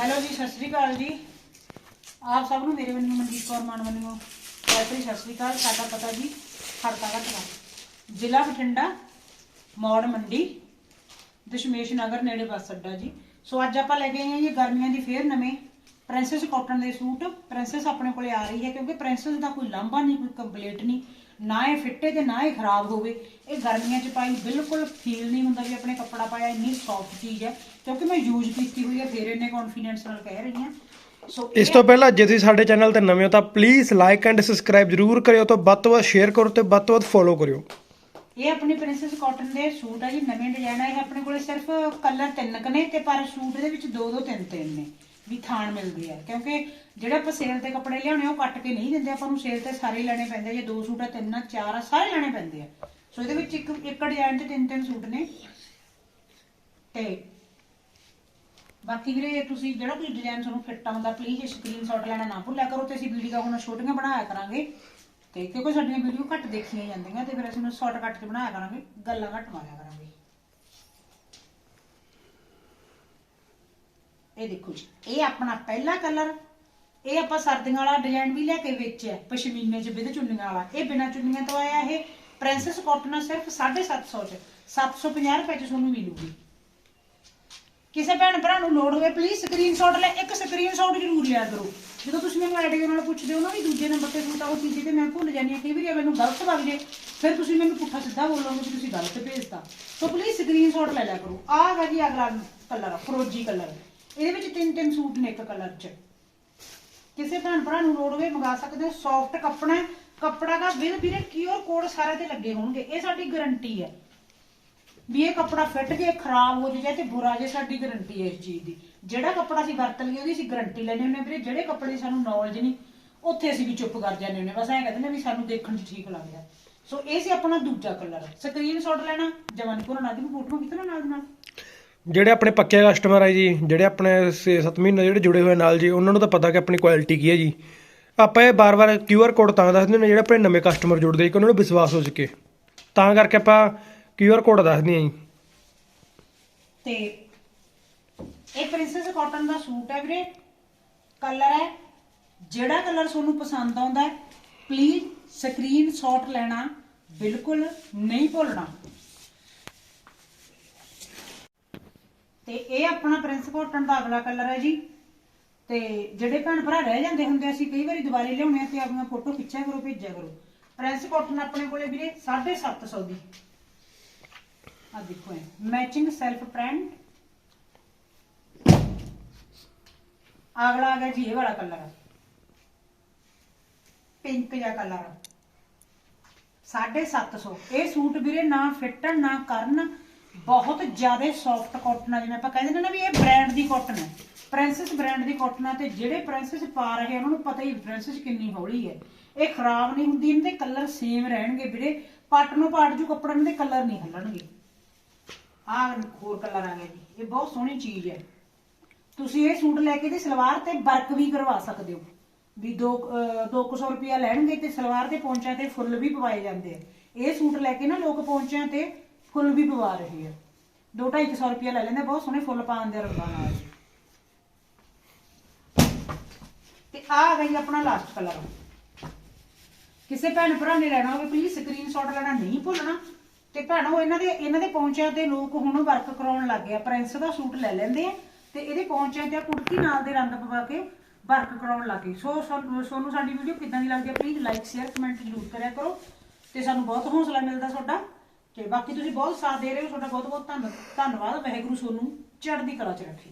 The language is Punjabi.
ਹੈਲੋ ਜੀ, ਸਤਿ ਸ੍ਰੀ ਅਕਾਲ ਜੀ। ਆਪ ਸਭ ਨੂੰ ਮੇਰੇ ਵੱਲੋਂ ਮਨਜੀਤ ਕੌਰ ਮਾਨ ਵੱਲੋਂ ਪਿਆਰੀ ਸਤਿ ਸ੍ਰੀ ਅਕਾਲ। ਸਾਡਾ ਪਤਾ ਜੀ, ਖੜਕਾ ਘਟਵਾ ਜ਼ਿਲ੍ਹਾ ਬਠਿੰਡਾ, ਮੌੜ ਮੰਡੀ, ਦਸ਼ਮੇਸ਼ ਨਗਰ ਨੇੜੇ ਬੱਸ ਅੱਡਾ ਜੀ। ਸੋ ਅੱਜ ਆਪਾਂ ਲੈ ਕੇ ਆਏ ਹਾਂ ਜੀ ਗਰਮੀਆਂ ਦੀ ਫੇਰ ਨਵੇਂ ਪ੍ਰਿੰਸੈਸ ਕਾਟਨ ਦੇ ਸੂਟ। ਪ੍ਰਿੰਸੈਸ ਆਪਣੇ ਕੋਲੇ ਆ ਰਹੀ ਹੈ ਕਿਉਂਕਿ ਪ੍ਰਿੰਸੈਸ ਦਾ ਕੋਈ ਲਾਂਭਾ ਨਹੀਂ, ਕੋਈ ਕੰਪਲੀਟ ਨਹੀਂ। ਨਾ ਇਹ ਫਿੱਟੇ ਤੇ ਨਾ ਇਹ ਖਰਾਬ ਹੋਵੇ। ਇਹ ਗਰਮੀਆਂ 'ਚ ਪਾਈ ਬਿਲਕੁਲ ਫੀਲ ਨਹੀਂ ਹੁੰਦਾ ਵੀ ਆਪਣੇ ਕੱਪੜਾ ਪਾਇਆ ਇੰਨੀ ਸੌਫਟ ਚੀਜ਼ ਹੈ। ਕਿਉਂਕਿ ਮੈਂ ਯੂਜ਼ ਕੀਤੀ ਹੋਈ ਹੈ ਫੇਰ ਇਹਨੇ ਕੌਨਫੀਡੈਂਸ ਨਾਲ ਕਹਿ ਰਹੀ ਹਾਂ। ਸੋ ਇਸ ਤੋਂ ਪਹਿਲਾਂ ਜੇ ਤੁਸੀਂ ਸਾਡੇ ਚੈਨਲ ਤੇ ਨਵੇਂ ਹੋ ਤਾਂ ਪਲੀਜ਼ ਲਾਈਕ ਐਂਡ ਸਬਸਕ੍ਰਾਈਬ ਜਰੂਰ ਕਰਿਓ ਤੇ ਵੱਧ ਤੋਂ ਵੱਧ ਸ਼ੇਅਰ ਕਰੋ ਤੇ ਵੱਧ ਤੋਂ ਵੱਧ ਫੋਲੋ ਕਰਿਓ। ਇਹ ਆਪਣੀ ਪ੍ਰਿੰਸੈਸ ਕਾਟਨ ਦੇ ਸੂਟ ਆ ਜੀ ਨਵੇਂ ਡਿਜ਼ਾਈਨ ਆ। ਇਹ ਆਪਣੇ ਕੋਲੇ ਸਿਰਫ ਕਲਰ ਤਿੰਨ ਕ ਨੇ ਤੇ ਪਰ ਸੂਟ ਦੇ ਵਿੱਚ ਦੋ ਦੋ ਤਿੰਨ ਤਿੰਨ ਨੇ। ਵੀ ਥਾਣ ਮਿਲਦੀ ਆ ਕਿਉਂਕਿ ਜਿਹੜਾ ਆਪਾਂ ਸੇਲ ਤੇ ਕੱਪੜੇ ਲਿਆਉਣੇ ਉਹ ਕੱਟ ਕੇ ਨਹੀਂ ਦਿੰਦੇ, ਆਪਾਂ ਨੂੰ ਸੇਲ ਤੇ ਸਾਰੇ ਲੈਣੇ ਪੈਂਦੇ ਜੇ ਦੋ ਸੂਟ ਆ, ਤਿੰਨ ਆ, ਚਾਰ ਆ, ਸਾਰੇ ਲੈਣੇ ਪੈਂਦੇ ਆ। ਸੋ ਇਹਦੇ ਵਿੱਚ ਇੱਕ ਇੱਕ ਡਿਜ਼ਾਈਨ ਤੇ ਤਿੰਨ ਤਿੰਨ ਸੂਟ ਨੇ। ਤੇ ਬਾਕੀ ਵੀਰੇ, ਤੁਸੀਂ ਜਿਹੜਾ ਕੋਈ ਡਿਜ਼ਾਈਨ ਤੁਹਾਨੂੰ ਫਿੱਟ ਆਉਂਦਾ ਪਲੀਜ਼ ਸਕਰੀਨਸ਼ਾਟ ਲੈਣਾ ਨਾ ਭੁੱਲਿਆ ਕਰੋ ਤੇ ਅਸੀਂ ਵੀਡੀਓ ਹੁਣ ਛੋਟੀਆਂ ਬਣਾਇਆ ਕਰਾਂਗੇ। ਤੇ ਕਿਉਂਕਿ ਸਾਡੀਆਂ ਵੀਡੀਓ ਘੱਟ ਦੇਖੀਆਂ ਜਾਂਦੀਆਂ ਤੇ ਫਿਰ ਅਸੀਂ ਉਹਨੂੰ ਸ਼ਾਰਟਕਟ 'ਚ ਬਣਾਇਆ ਕਰਾਂਗੇ, ਗੱਲਾਂ ਘੱਟ ਮਾਰਿਆ ਕਰਾਂਗੇ। ਇਹ ਦੇਖੋ ਜੀ, ਇਹ ਆਪਣਾ ਪਹਿਲਾ ਕਲਰ ਇਹ ਆਪਾਂ ਸਰਦੀਆਂ ਵਾਲਾ ਡਿਜ਼ਾਈਨ ਵੀ ਲੈ ਕੇ ਵੇਚਿਆ, ਪਸ਼ਮੀਨੇ 'ਚ ਵਿਦ ਚੁੰਨੀਆਂ ਵਾਲਾ। ਇਹ ਬਿਨਾਂ ਚੁੰਨੀਆਂ ਤੋਂ ਆਇਆ ਇਹ ਪ੍ਰਿੰਸੈਸ ਕਾਟਨ ਆ ਸਿਰਫ 750 'ਚ। 750 ਰੁਪਏ 'ਚ ਤੁਹਾਨੂੰ ਮਿਲੂਗੀ। ਕਿਸੇ ਭੈਣ ਭਰਾ ਨੂੰ ਲੋੜ ਹੋਵੇ ਪਲੀਜ਼ ਸਕਰੀਨਸ਼ਾਟ ਲੈ, ਇੱਕ ਸਕਰੀਨਸ਼ਾਟ ਜ਼ਰੂਰ ਲਿਆ ਕਰੋ। ਜਦੋਂ ਤੁਸੀਂ ਮੈਨੂੰ ਆਈਡੀ ਨਾਲ ਪੁੱਛਦੇ ਹੋ ਨਾ ਵੀ ਦੂਜੇ ਨੰਬਰ ਤੇ ਸੂਟ ਆ, ਉਹ ਚੀਜ਼ ਤੇ ਮੈਂ ਭੁੱਲ ਜਾਂਦੀ ਹਾਂ, ਕਈ ਵਾਰੀ ਮੈਨੂੰ ਗਲਤ ਲੱਗ ਜੇ, ਫਿਰ ਤੁਸੀਂ ਮੈਨੂੰ ਪੁੱਠਾ ਸਿੱਧਾ ਬੋਲੋਗੇ ਕਿ ਤੁਸੀਂ ਗਲਤ ਭੇਜਤਾ। ਸੋ ਪਲੀਜ਼ ਸਕਰੀਨਸ਼ਾਟ ਲੈ ਲਿਆ ਕਰੋ। ਆਹ ਹੈਗਾ ਜੀ ਅਗਲਾ ਕਲਰ ਫਰੋਜੀ ਕਲਰ ਇਹਦੇ ਵਿੱਚ ਤਿੰਨ ਤਿੰਨ ਸੂਟ ਨੇ ਇੱਕ ਕਲਰ 'ਚ। ਕਿਸੇ ਭੈਣ ਭਰਾ ਨੂੰ ਲੋੜ ਮੰਗਾ ਸਕਦੇ ਹੋ। ਸੌਫਟ ਕੱਪੜਾ ਹੈ। ਕੱਪੜਾ ਦਾ ਬਿਲ ਵੀਰੇ ਕਿਉਰ ਕੋਡ ਸਾਰੇ ਤੇ ਲੱਗੇ ਹੋਣਗੇ। ਇਹ ਸਾਡੀ ਗਾਰੰਟੀ ਹੈ। ਵੀ ਇਹ ਕੱਪੜਾ ਫਿੱਟ ਜੇ, ਖਰਾਬ ਹੋ ਜਾਏ ਤੇ ਬੁਰਾ ਜੇ, ਸਾਡੀ ਗਾਰੰਟੀ ਹੈ ਇਸ ਚੀਜ਼ ਦੀ। ਜਿਹੜਾ ਕੱਪੜਾ ਅਸੀਂ ਵਰਤ ਲਈਏ, ਉਹਦੀ ਅਸੀਂ ਗਾਰੰਟੀ ਲੈਂਦੇ ਹੁੰਦੇ ਹਾਂ ਵੀਰੇ। ਜਿਹੜੇ ਕੱਪੜੇ ਸਾਨੂੰ ਨੌਲੇਜ ਨਹੀਂ, ਉੱਥੇ ਅਸੀਂ ਵੀ ਚੁੱਪ ਕਰ ਜਾਂਦੇ ਹੁੰਦੇ ਬਸ ਐਂ ਕਹਿੰਦੇ ਨੇ ਵੀ ਸਾਨੂੰ ਦੇਖਣ 'ਚ ਠੀਕ ਲੱਗਦਾ ਸੋ ਇਹ ਸੀ ਆਪਣਾ ਦੂਜਾ ਕਲਰ। ਸਕਰੀਨਸ਼ਾਟ ਲੈਣਾ ਜਵਾਨੀ ਕੋਲ ਦੀ ਫੋਟੋ ਖਿੱਚਣਾ ਨਾਲ ਨਾਲ। ਜਿਹੜੇ ਆਪਣੇ ਪੱਕੇ ਕਸਟਮਰ ਆ ਜੀ, ਜਿਹੜੇ ਆਪਣੇ 6-7 ਮਹੀਨੇ ਜਿਹੜੇ ਜੁੜੇ ਹੋਏ ਨਾਲ ਜੀ, ਉਹਨਾਂ ਨੂੰ ਤਾਂ ਪਤਾ ਕਿ ਆਪਣੀ ਕੁਆਲਿਟੀ ਕੀ ਹੈ ਜੀ। ਆਪਾਂ ਇਹ ਬਾਰ-ਬਾਰ QR ਕੋਡ ਤਾਂ ਦੱਸਦੇ ਨੇ ਜਿਹੜੇ ਆਪਣੇ ਨਵੇਂ ਕਸਟਮਰ ਜੁੜਦੇ ਕਿ ਉਹਨਾਂ ਨੂੰ ਵਿਸ਼ਵਾਸ ਹੋ ਸਕੇ। ਤਾਂ ਕਰਕੇ ਆਪਾਂ QR ਕੋਡ ਦੱਸਦੇ ਹਾਂ ਜੀ। ਤੇ ਇਹ ਪ੍ਰਿੰਸੈਸ ਕਾਟਨ ਦਾ ਸੂਟ ਹੈ ਵੀਰੇ। ਕਲਰ ਹੈ, ਜਿਹੜਾ ਕਲਰ ਤੁਹਾਨੂੰ ਪਸੰਦ ਆਉਂਦਾ ਹੈ ਪਲੀਜ਼ ਸਕਰੀਨਸ਼ਾਟ ਲੈਣਾ, ਬਿਲਕੁਲ ਨਹੀਂ ਭੁੱਲਣਾ। ਤੇ ਇਹ ਆਪਣਾ ਪ੍ਰਿੰਸ ਕਾਟਨ ਦਾ ਅਗਲਾ ਕਲਰ ਹੈ ਜੀ। ਤੇ ਜਿਹੜੇ ਭੈਣ ਭਰਾ ਰਹਿ ਜਾਂਦੇ ਹੁੰਦੇ ਅਸੀਂ ਕਈ ਵਾਰੀ ਦੁਬਾਰੇ ਲਿਆਉਣੇ ਤੇ ਆਪਣੀਆਂ ਫੋਟੋ ਖਿੱਚਿਆ ਕਰੋ, ਭੇਜਿਆ ਕਰੋ। ਪ੍ਰਿੰਸ ਕਾਟਨ ਆਪਣੇ ਕੋਲੇ ਵੀਰੇ 750 ਦੀ। ਆ ਦੇਖੋ ਇਹ ਮੈਚਿੰਗ ਸੈਲਫ ਪ੍ਰਿੰਟ ਅਗਲਾ ਆ ਗਿਆ ਜੀ, ਇਹ ਵਾਲਾ ਕਲਰ ਪਿੰਕ ਜਿਹਾ ਕਲਰ 750 ਇਹ ਸੂਟ ਵੀਰੇ ਨਾ ਫਿੱਟਣ, ਨਾ ਕਰਨ ਬਹੁਤ ਜ਼ਿਆਦਾ ਸੌਫਟ ਕਾਟਨ ਆ, ਜਿਵੇਂ ਆਪਾਂ ਕਹਿੰਦੇ ਨੇ ਨਾ ਵੀ ਇਹ ਬ੍ਰਾਂਡ ਦੀ ਕਾਟਨ ਹੈ ਪ੍ਰਿੰਸੈਸ ਬ੍ਰਾਂਡ ਦੀ ਕਾਟਨ ਆ ਤੇ ਜਿਹੜੇ ਪ੍ਰਿੰਸੈਸ ਪਾ ਰਹੇ ਉਹਨਾਂ ਨੂੰ ਪਤਾ ਹੀ ਪ੍ਰਿੰਸੈਸ ਕਿੰਨੀ ਹੌਲੀ ਹੈ ਇਹ ਖਰਾਬ ਨਹੀਂ ਹੁੰਦੀ ਇਹਨਾਂ ਦੇ ਕਲਰ ਸੇਮ ਰਹਿਣਗੇ ਵੀਰੇ। ਪੱਟ ਨੂੰ ਪਾਟ ਜੂ ਕੱਪੜਾ ਇਹਨਾਂ ਦੇ ਕਲਰ ਨਹੀਂ ਹੱਲਣਗੇ। ਆਹ ਹੋਰ ਕਲਰ ਆ ਗਿਆ ਜੀ। ਇਹ ਬਹੁਤ ਸੋਹਣੀ ਚੀਜ਼ ਹੈ ਤੁਸੀਂ ਇਹ ਸੂਟ ਲੈ ਕੇ ਤੇ ਸਲਵਾਰ ਤੇ ਵਰਕ ਵੀ ਕਰਵਾ ਸਕਦੇ ਹੋ। ਵੀ 2 200 ਰੁਪਿਆ ਲੈਣਗੇ ਤੇ ਸਲਵਾਰ ਤੇ ਪੌਂਚਿਆਂ ਤੇ ਫੁੱਲ ਵੀ ਪਵਾਏ ਜਾਂਦੇ ਆ। ਇਹ ਸੂਟ ਲੈ ਕੇ ਨਾ ਲੋਕ ਪੌਂਚਿਆਂ ਤੇ ਫੁੱਲ ਵੀ ਪਵਾ ਰਹੇ ਆ 2-250 ਰੁਪਿਆ ਲੈ ਲੈਂਦੇ, ਬਹੁਤ ਸੋਹਣੇ ਫੁੱਲ ਪਾਉਣ ਦੇ ਰੰਗਾਂ ਨਾਲ। ਤੇ ਆ ਗਈ ਆਪਣਾ ਲਾਸਟ ਕਲਰ ਕਿਸੇ ਭੈਣ ਭਰਾ ਨੇ ਲੈਣਾ ਹੋਵੇ ਪਲੀਜ਼ ਸਕਰੀਨਸ਼ਾਟ ਲੈਣਾ, ਨਹੀਂ ਭੁੱਲਣਾ। ਤੇ ਭੈਣੋ, ਇਹਨਾਂ ਦੇ ਇਹਨਾਂ ਦੇ ਪਹੁੰਚਿਆਂ ਤੇ ਲੋਕ ਹੁਣ ਵਰਕ ਕਰਾਉਣ ਲੱਗ ਗਏ ਪ੍ਰਿੰਸ ਦਾ ਸੂਟ ਲੈ ਲੈਂਦੇ ਆ ਤੇ ਇਹਦੇ ਪਹੁੰਚਿਆਂ ਤੇ ਕੁੜਤੀ ਨਾਲ ਦੇ ਰੰਗ ਪਵਾ ਕੇ ਵਰਕ ਕਰਾਉਣ ਲੱਗ ਗਏ। ਸੋ ਸੋਨੂੰ ਸਾਡੀ ਵੀਡੀਓ ਕਿੱਦਾਂ ਦੀ ਲੱਗਦੀ ਹੈ ਪਲੀਜ਼ ਲਾਈਕ ਸ਼ੇਅਰ ਕਮੈਂਟ ਜ਼ਰੂਰ ਕਰਿਆ ਕਰੋ। ਤੇ ਸਾਨੂੰ ਬਹੁਤ ਹੌਸਲਾ ਮਿਲਦਾ ਤੁਹਾਡਾ। ਤੇ ਬਾਕੀ ਤੁਸੀਂ ਬਹੁਤ ਸਾਥ ਦੇ ਰਹੇ ਹੋ, ਤੁਹਾਡਾ ਬਹੁਤ ਬਹੁਤ ਧੰਨ- ਧੰਨਵਾਦ, ਵਾਹਿਗੁਰੂ ਸੋਨੂੰ ਚੜ੍ਹਦੀ ਕਲਾ ਚ ਰੱਖੇ।